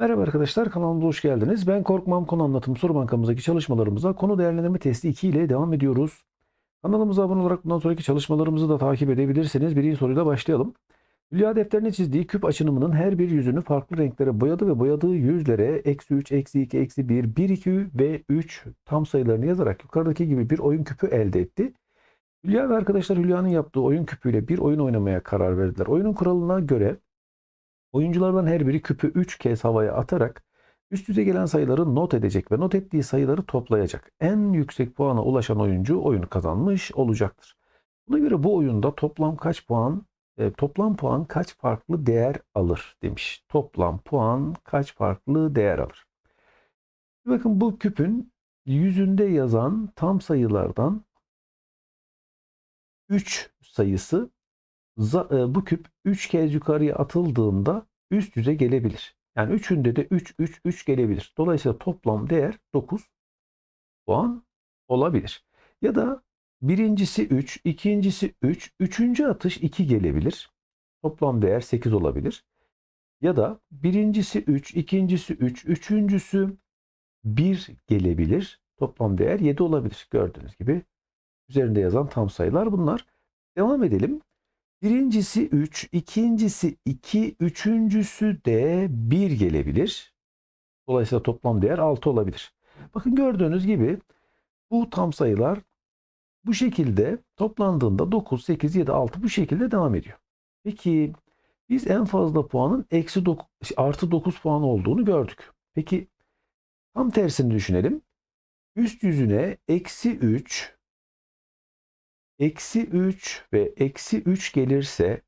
Merhaba arkadaşlar kanalımıza hoş geldiniz. Ben Korkmam Konu Anlatım Soru Bankamızdaki çalışmalarımıza konu değerlendirme testi 2 ile devam ediyoruz. Kanalımıza abone olarak bundan sonraki çalışmalarımızı da takip edebilirsiniz. Birinci soruyla başlayalım. Hülya defterine çizdiği küp açınımının her bir yüzünü farklı renklere boyadı ve boyadığı yüzlere eksi 3, eksi 2, eksi 1, 1, 2 ve 3 tam sayılarını yazarak yukarıdaki gibi bir oyun küpü elde etti. Hülya ve arkadaşlar Hülya'nın yaptığı oyun küpüyle bir oyun oynamaya karar verdiler. Oyunun kuralına göre Oyunculardan her biri küpü 3 kez havaya atarak üst üste gelen sayıları not edecek ve not ettiği sayıları toplayacak. En yüksek puana ulaşan oyuncu oyunu kazanmış olacaktır. Buna göre bu oyunda toplam kaç puan, e, toplam puan kaç farklı değer alır demiş. Toplam puan kaç farklı değer alır. Bakın bu küpün yüzünde yazan tam sayılardan 3 sayısı e, bu küp 3 kez yukarıya atıldığında üst yüze gelebilir. Yani üçünde de 3 3 3 gelebilir. Dolayısıyla toplam değer 9 puan olabilir. Ya da birincisi 3, ikincisi 3, üçüncü atış 2 gelebilir. Toplam değer 8 olabilir. Ya da birincisi 3, ikincisi 3, üçüncüsü 1 gelebilir. Toplam değer 7 olabilir. Gördüğünüz gibi üzerinde yazan tam sayılar bunlar. Devam edelim. Birincisi 3, ikincisi 2, üçüncüsü de 1 gelebilir. Dolayısıyla toplam değer 6 olabilir. Bakın gördüğünüz gibi bu tam sayılar bu şekilde toplandığında 9, 8, 7, 6 bu şekilde devam ediyor. Peki biz en fazla puanın eksi 9, artı 9 puan olduğunu gördük. Peki tam tersini düşünelim. Üst yüzüne eksi 3, eksi 3 ve eksi 3 gelirse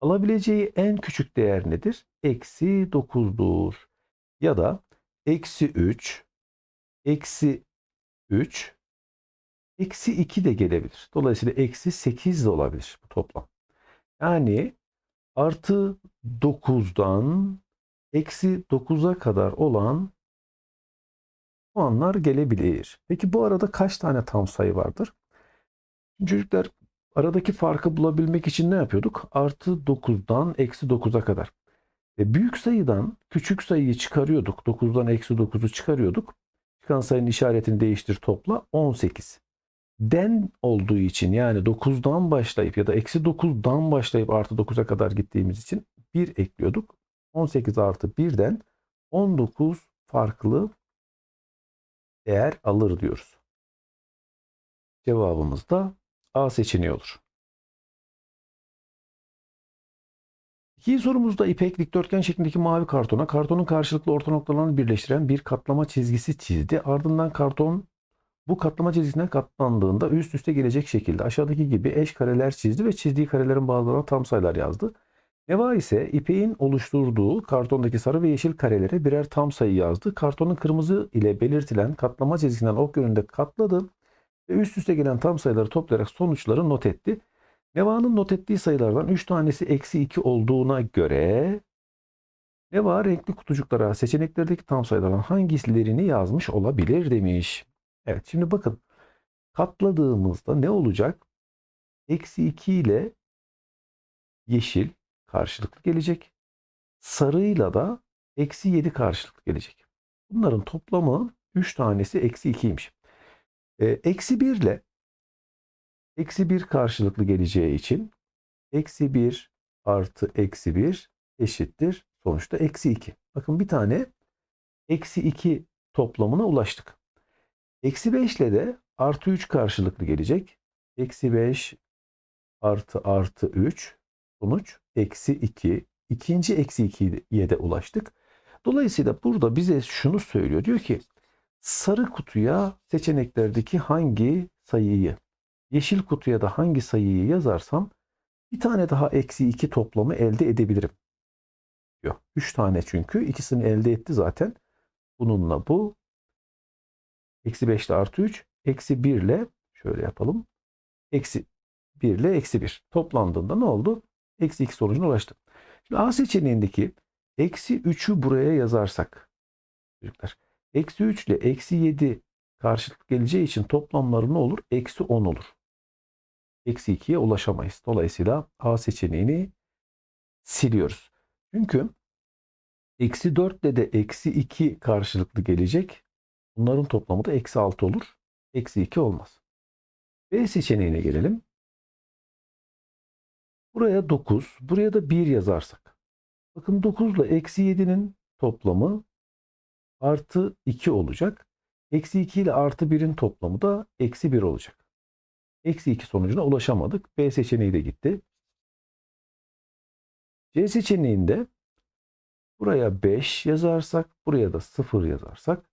alabileceği en küçük değer nedir? Eksi 9'dur. Ya da eksi 3, eksi 3, eksi 2 de gelebilir. Dolayısıyla eksi 8 de olabilir bu toplam. Yani artı 9'dan eksi 9'a kadar olan puanlar gelebilir. Peki bu arada kaç tane tam sayı vardır? Çocuklar aradaki farkı bulabilmek için ne yapıyorduk? Artı 9'dan eksi 9'a kadar. E, büyük sayıdan küçük sayıyı çıkarıyorduk. 9'dan eksi 9'u çıkarıyorduk. Çıkan sayının işaretini değiştir topla 18. Den olduğu için yani 9'dan başlayıp ya da eksi 9'dan başlayıp artı 9'a kadar gittiğimiz için 1 ekliyorduk. 18 artı 1'den 19 farklı değer alır diyoruz. Cevabımız da A seçeneği olur. İkinci sorumuzda ipek dikdörtgen şeklindeki mavi kartona kartonun karşılıklı orta noktalarını birleştiren bir katlama çizgisi çizdi. Ardından karton bu katlama çizgisine katlandığında üst üste gelecek şekilde aşağıdaki gibi eş kareler çizdi ve çizdiği karelerin bazılarına tam sayılar yazdı. Neva ise ipeğin oluşturduğu kartondaki sarı ve yeşil karelere birer tam sayı yazdı. Kartonun kırmızı ile belirtilen katlama çizgisinden ok yönünde katladı ve üst üste gelen tam sayıları toplayarak sonuçları not etti. Neva'nın not ettiği sayılardan 3 tanesi eksi 2 olduğuna göre Neva renkli kutucuklara seçeneklerdeki tam sayılardan hangilerini yazmış olabilir demiş. Evet şimdi bakın katladığımızda ne olacak? Eksi 2 ile yeşil karşılıklı gelecek. Sarıyla da eksi 7 karşılıklı gelecek. Bunların toplamı 3 tanesi eksi 2'ymiş. E, eksi 1 ile eksi 1 karşılıklı geleceği için eksi 1 artı eksi 1 eşittir. Sonuçta eksi 2. Bakın bir tane eksi 2 toplamına ulaştık. Eksi 5 ile de artı 3 karşılıklı gelecek. Eksi 5 artı artı 3 sonuç eksi 2. İkinci eksi 2'ye de ulaştık. Dolayısıyla burada bize şunu söylüyor. Diyor ki sarı kutuya seçeneklerdeki hangi sayıyı, yeşil kutuya da hangi sayıyı yazarsam bir tane daha eksi 2 toplamı elde edebilirim. Diyor. 3 tane çünkü. ikisini elde etti zaten. Bununla bu. Eksi 5 ile artı 3. Eksi 1 ile şöyle yapalım. Eksi 1 ile eksi 1. Toplandığında ne oldu? Eksi 2 sonucuna ulaştım. Şimdi A seçeneğindeki eksi 3'ü buraya yazarsak çocuklar Eksi 3 ile eksi 7 karşılık geleceği için toplamları ne olur? Eksi 10 olur. Eksi 2'ye ulaşamayız. Dolayısıyla A seçeneğini siliyoruz. Çünkü Eksi 4 ile de eksi 2 karşılıklı gelecek. Bunların toplamı da eksi 6 olur. Eksi 2 olmaz. B seçeneğine gelelim. Buraya 9, buraya da 1 yazarsak. Bakın 9 ile eksi 7'nin toplamı artı 2 olacak. Eksi 2 ile artı 1'in toplamı da eksi 1 olacak. Eksi 2 sonucuna ulaşamadık. B seçeneği de gitti. C seçeneğinde buraya 5 yazarsak, buraya da 0 yazarsak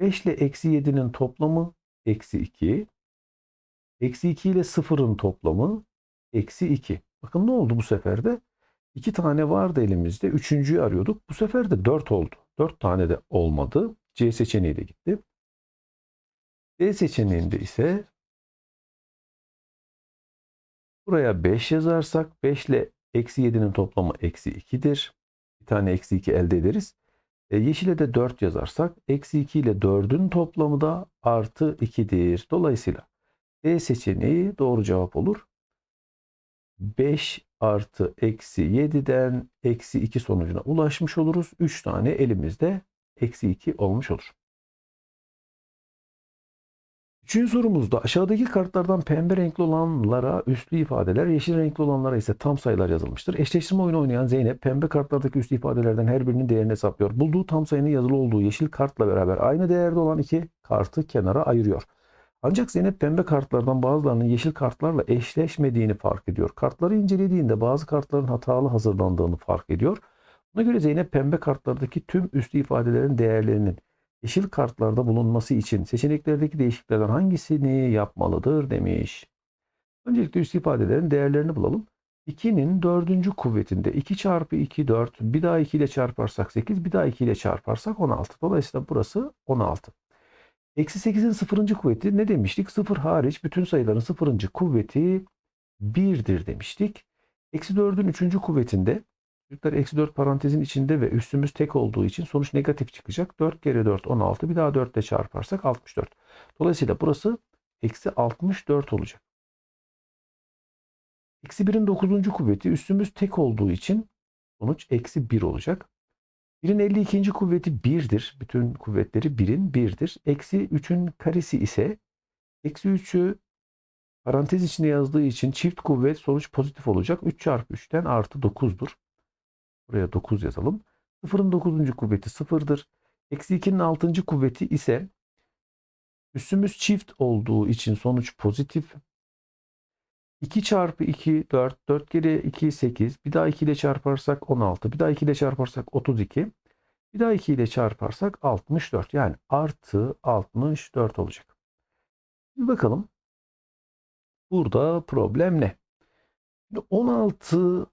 5 ile eksi 7'nin toplamı eksi 2. Eksi 2 ile 0'ın toplamı eksi 2. Bakın ne oldu bu sefer de? 2 tane vardı elimizde. Üçüncüyü arıyorduk. Bu sefer de 4 oldu. 4 tane de olmadı. C seçeneği de gitti. D seçeneğinde ise buraya 5 yazarsak 5 ile eksi 7'nin toplamı eksi 2'dir. Bir tane eksi 2 elde ederiz. E, yeşile de 4 yazarsak eksi 2 ile 4'ün toplamı da artı 2'dir. Dolayısıyla D seçeneği doğru cevap olur. 5 artı eksi 7'den eksi 2 sonucuna ulaşmış oluruz. 3 tane elimizde eksi 2 olmuş olur. Üçüncü sorumuzda aşağıdaki kartlardan pembe renkli olanlara üslü ifadeler, yeşil renkli olanlara ise tam sayılar yazılmıştır. Eşleştirme oyunu oynayan Zeynep pembe kartlardaki üslü ifadelerden her birinin değerini hesaplıyor. Bulduğu tam sayının yazılı olduğu yeşil kartla beraber aynı değerde olan iki kartı kenara ayırıyor. Ancak Zeynep pembe kartlardan bazılarının yeşil kartlarla eşleşmediğini fark ediyor. Kartları incelediğinde bazı kartların hatalı hazırlandığını fark ediyor. Buna göre Zeynep pembe kartlardaki tüm üslü ifadelerin değerlerinin yeşil kartlarda bulunması için seçeneklerdeki değişikliklerden hangisini yapmalıdır demiş. Öncelikle üst ifadelerin değerlerini bulalım. 2'nin dördüncü kuvvetinde 2 çarpı 2 4 bir daha 2 ile çarparsak 8 bir daha 2 ile çarparsak 16. Dolayısıyla burası 16. Eksi 8'in sıfırıncı kuvveti ne demiştik? Sıfır hariç bütün sayıların sıfırıncı kuvveti 1'dir demiştik. Eksi 4'ün üçüncü kuvvetinde Çocuklar eksi 4 parantezin içinde ve üstümüz tek olduğu için sonuç negatif çıkacak. 4 kere 4 16 bir daha 4 ile çarparsak 64. Dolayısıyla burası eksi 64 olacak. Eksi 1'in 9. kuvveti üstümüz tek olduğu için sonuç eksi 1 olacak. 1'in 52. kuvveti 1'dir. Bütün kuvvetleri 1'in 1'dir. Eksi 3'ün karesi ise eksi 3'ü parantez içinde yazdığı için çift kuvvet sonuç pozitif olacak. 3 çarpı 3'ten artı 9'dur. Buraya 9 yazalım. 0'ın 9. kuvveti 0'dır. Eksi 2'nin 6. kuvveti ise üssümüz çift olduğu için sonuç pozitif. 2 çarpı 2 4. 4 kere 2 8. Bir daha 2 ile çarparsak 16. Bir daha 2 ile çarparsak 32. Bir daha 2 ile çarparsak 64. Yani artı 64 olacak. Bir bakalım. Burada problem ne? 16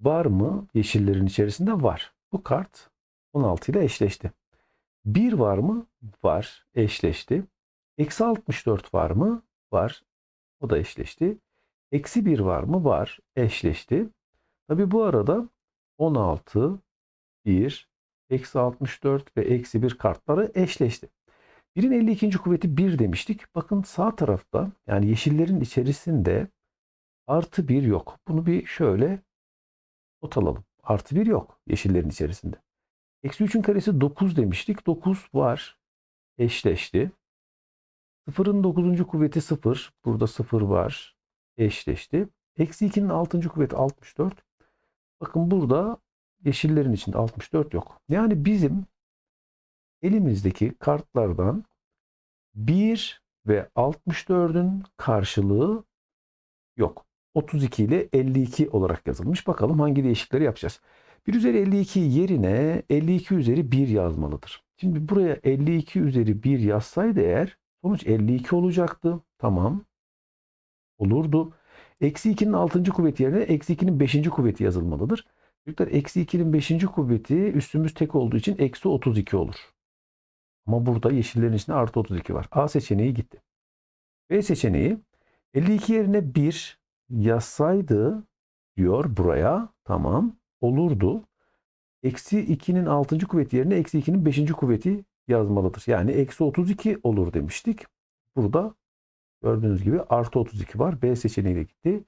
Var mı? Yeşillerin içerisinde var. Bu kart 16 ile eşleşti. 1 var mı? Var. Eşleşti. Eksi 64 var mı? Var. O da eşleşti. Eksi 1 var mı? Var. Eşleşti. Tabi bu arada 16, 1, eksi 64 ve eksi 1 kartları eşleşti. 1'in 52. kuvveti 1 demiştik. Bakın sağ tarafta yani yeşillerin içerisinde artı 1 yok. Bunu bir şöyle not alalım. Artı 1 yok yeşillerin içerisinde. Eksi 3'ün karesi 9 demiştik. 9 var. Eşleşti. 0'ın 9. kuvveti 0. Burada 0 var. Eşleşti. Eksi 2'nin 6. kuvveti 64. Bakın burada yeşillerin içinde 64 yok. Yani bizim elimizdeki kartlardan 1 ve 64'ün karşılığı yok. 32 ile 52 olarak yazılmış. Bakalım hangi değişiklikleri yapacağız. 1 üzeri 52 yerine 52 üzeri 1 yazmalıdır. Şimdi buraya 52 üzeri 1 yazsaydı eğer sonuç 52 olacaktı. Tamam. Olurdu. Eksi 2'nin 6. kuvveti yerine eksi 2'nin 5. kuvveti yazılmalıdır. Çocuklar eksi 2'nin 5. kuvveti üstümüz tek olduğu için eksi 32 olur. Ama burada yeşillerin içinde artı 32 var. A seçeneği gitti. B seçeneği 52 yerine 1 yazsaydı diyor buraya tamam olurdu. Eksi 2'nin 6. kuvveti yerine eksi 2'nin 5. kuvveti yazmalıdır. Yani eksi 32 olur demiştik. Burada gördüğünüz gibi artı 32 var. B seçeneğiyle gitti.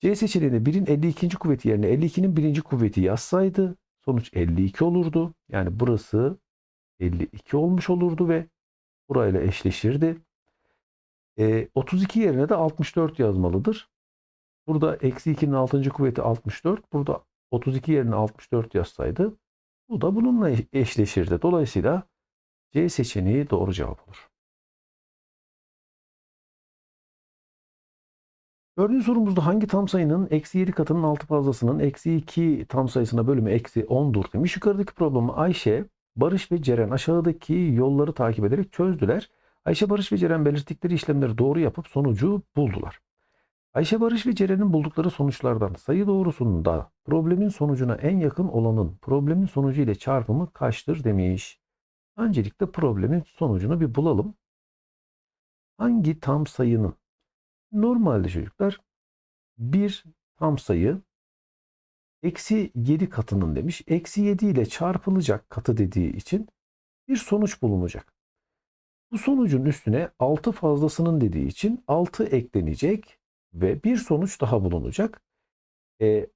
C seçeneğinde 1'in 52. kuvveti yerine 52'nin 1. kuvveti yazsaydı Sonuç 52 olurdu. Yani burası 52 olmuş olurdu ve burayla eşleşirdi. E, 32 yerine de 64 yazmalıdır. Burada eksi 2'nin 6. kuvveti 64. Burada 32 yerine 64 yazsaydı bu da bununla eş- eşleşirdi. Dolayısıyla C seçeneği doğru cevap olur. Dördüncü sorumuzda hangi tam sayının eksi 7 katının 6 fazlasının eksi 2 tam sayısına bölümü eksi 10'dur demiş. Yukarıdaki problemi Ayşe, Barış ve Ceren aşağıdaki yolları takip ederek çözdüler. Ayşe, Barış ve Ceren belirttikleri işlemleri doğru yapıp sonucu buldular. Ayşe, Barış ve Ceren'in buldukları sonuçlardan sayı doğrusunda problemin sonucuna en yakın olanın problemin sonucu ile çarpımı kaçtır demiş. Öncelikle problemin sonucunu bir bulalım. Hangi tam sayının Normalde çocuklar bir tam sayı eksi 7 katının demiş. Eksi 7 ile çarpılacak katı dediği için bir sonuç bulunacak. Bu sonucun üstüne 6 fazlasının dediği için 6 eklenecek ve bir sonuç daha bulunacak. E,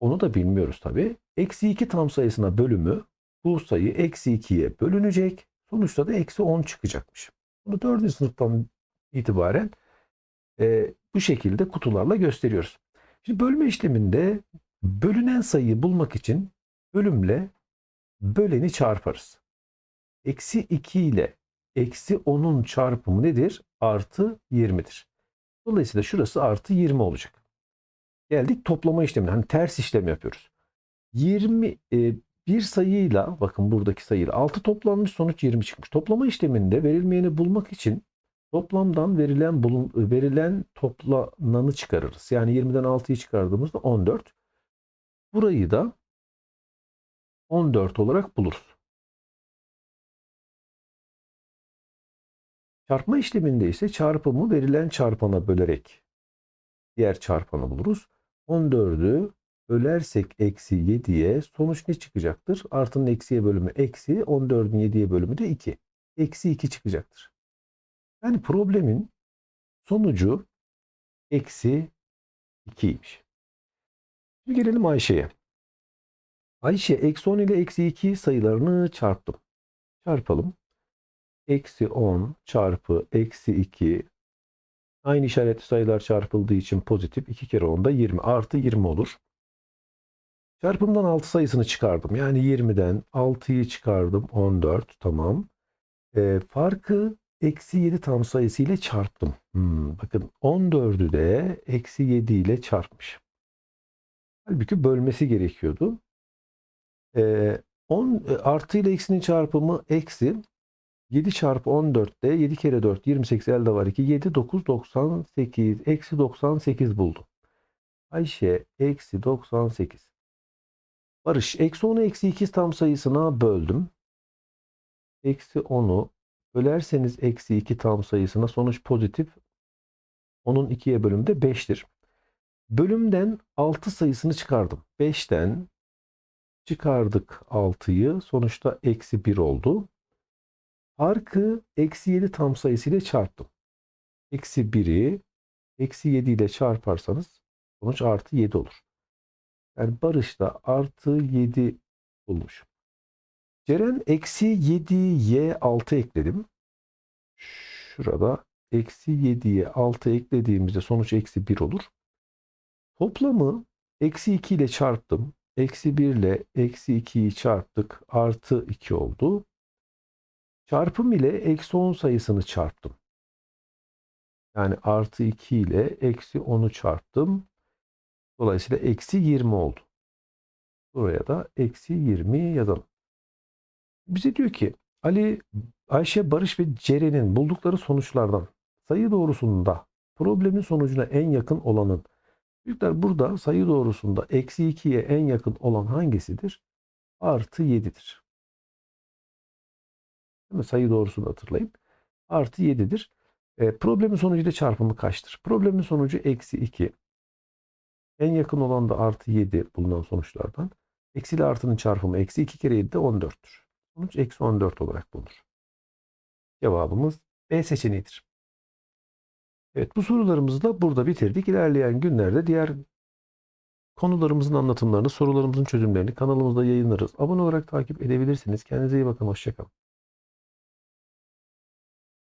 onu da bilmiyoruz tabi. Eksi 2 tam sayısına bölümü bu sayı eksi 2'ye bölünecek. Sonuçta da eksi 10 çıkacakmış. Bunu 4. sınıftan itibaren e, bu şekilde kutularla gösteriyoruz. Şimdi bölme işleminde bölünen sayıyı bulmak için bölümle böleni çarparız. Eksi 2 ile eksi 10'un çarpımı nedir? Artı 20'dir. Dolayısıyla şurası artı 20 olacak. Geldik toplama işlemine. Hani ters işlem yapıyoruz. 20 e, bir sayıyla bakın buradaki sayıyla 6 toplanmış sonuç 20 çıkmış. Toplama işleminde verilmeyeni bulmak için Toplamdan verilen bulun, verilen toplananı çıkarırız. Yani 20'den 6'yı çıkardığımızda 14. Burayı da 14 olarak buluruz. Çarpma işleminde ise çarpımı verilen çarpana bölerek diğer çarpanı buluruz. 14'ü bölersek eksi 7'ye sonuç ne çıkacaktır? Artının eksiye bölümü eksi 14'ün 7'ye bölümü de 2. Eksi 2 çıkacaktır. Yani problemin sonucu eksi 2'ymiş. Şimdi gelelim Ayşe'ye. Ayşe eksi 10 ile eksi 2 sayılarını çarptım. Çarpalım. Eksi 10 çarpı eksi 2 aynı işaretli sayılar çarpıldığı için pozitif 2 kere 10 da 20 artı 20 olur. Çarpımdan 6 sayısını çıkardım. Yani 20'den 6'yı çıkardım 14 tamam. E, farkı eksi 7 tam sayısı ile çarptım. Hmm, bakın 14'ü de eksi 7 ile çarpmış. Halbuki bölmesi gerekiyordu. Ee, 10 e, artı ile eksinin çarpımı eksi 7 çarpı 14 de 7 kere 4 28 elde var 2 7 9 98 eksi 98 buldu. Ayşe eksi 98. Barış eksi 10'u eksi 2 tam sayısına böldüm. Eksi 10'u Bölerseniz eksi 2 tam sayısına sonuç pozitif. Onun 2'ye bölümü de 5'tir. Bölümden 6 sayısını çıkardım. 5'ten çıkardık 6'yı. Sonuçta eksi 1 oldu. Farkı eksi 7 tam sayısı ile çarptım. Eksi 1'i eksi 7 ile çarparsanız sonuç artı 7 olur. Yani Barış'ta artı 7 bulmuş. Ceren eksi 7'ye 6 ekledim. Şurada eksi 7'ye 6 eklediğimizde sonuç eksi 1 olur. Toplamı eksi 2 ile çarptım. Eksi 1 ile eksi 2'yi çarptık. Artı 2 oldu. Çarpım ile eksi 10 sayısını çarptım. Yani artı 2 ile eksi 10'u çarptım. Dolayısıyla eksi 20 oldu. Buraya da eksi 20 yazalım. Bize diyor ki Ali, Ayşe, Barış ve Ceren'in buldukları sonuçlardan sayı doğrusunda problemin sonucuna en yakın olanın Büyükler burada sayı doğrusunda eksi 2'ye en yakın olan hangisidir? Artı 7'dir. Değil mi? Sayı doğrusunu hatırlayın. Artı 7'dir. E, problemin sonucuyla çarpımı kaçtır? Problemin sonucu eksi 2. En yakın olan da artı 7 bulunan sonuçlardan. Eksi ile artının çarpımı eksi 2 kere 7 de 14'tür. Sonuç eksi 14 olarak bulunur. Cevabımız B seçeneğidir. Evet bu sorularımızı da burada bitirdik. İlerleyen günlerde diğer Konularımızın anlatımlarını, sorularımızın çözümlerini kanalımızda yayınlarız. Abone olarak takip edebilirsiniz. Kendinize iyi bakın. Hoşçakalın.